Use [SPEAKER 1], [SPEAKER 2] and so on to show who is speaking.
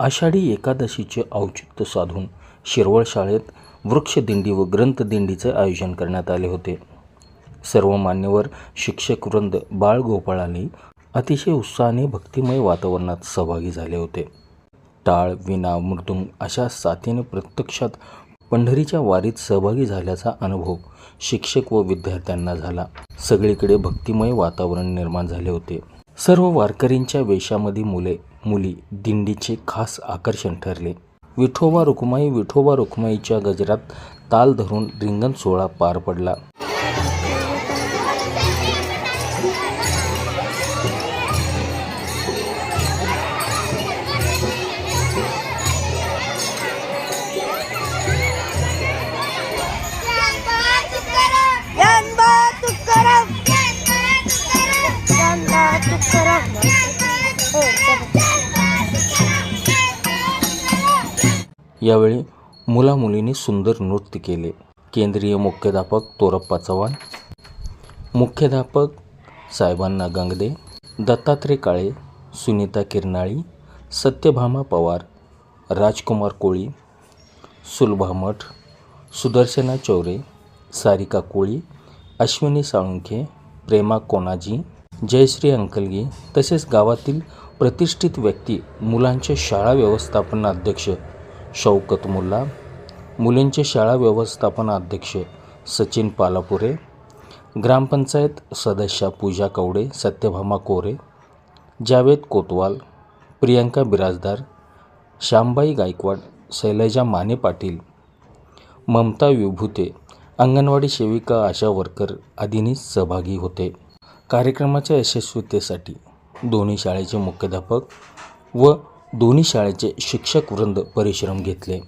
[SPEAKER 1] आषाढी एकादशीचे औचित्य साधून शिरवळ शाळेत वृक्षदिंडी व ग्रंथदिंडीचे आयोजन करण्यात आले होते. सर्व मान्यवर शिक्षकवृंद बाळगोपाळांनी अतिशय उत्साहाने भक्तिमय वातावरणात सहभागी झाले होते. टाळ विना मृदुंग अशा साथीने प्रत्यक्षात पंढरीच्या वारीत सहभागी झाल्याचा अनुभव शिक्षक व विद्यार्थ्यांना झाला. सगळीकडे भक्तिमय वातावरण निर्माण झाले होते. सर्व वारकरींच्या वेशामध्ये मुले मुली दिंडीचे खास आकर्षण ठरले. विठोबा रुक्माई विठोबा रुक्माईच्या गजरात ताल धरून रिंगण सोहळा पार पडला.
[SPEAKER 2] Yanda
[SPEAKER 1] यावेळी मुलामुलींनी सुंदर नृत्य केले. केंद्रीय मुख्याध्यापक तोरप्पा चव्हाण मुख्याध्यापक साहेबांना गंगदे दत्तात्रय काळे सुनीता किरनाळी सत्यभामा पवार राजकुमार कोळी सुलभा मठ सुदर्शना चौरे सारिका कोळी अश्विनी साळुंखे प्रेमा कोनाजी जयश्री अंकलगी तसेच गावातील प्रतिष्ठित व्यक्ती मुलांचे शाळा व्यवस्थापन अध्यक्ष शौकत मुल्ला मुलींचे शाळा व्यवस्थापन अध्यक्ष सचिन पालापुरे ग्रामपंचायत सदस्या पूजा कवडे सत्यभामा कोरे जावेद कोतवाल प्रियंका बिराजदार श्यामबाई गायकवाड शैलजा माने पाटील ममता विभूते अंगणवाडी सेविका आशा वर्कर आदींनी सहभागी होते. कार्यक्रमाच्या यशस्वीतेसाठी दोन्ही शाळेचे मुख्याध्यापक व दोन्ही शाळेचे शिक्षक वृंद परिश्रम घेतले.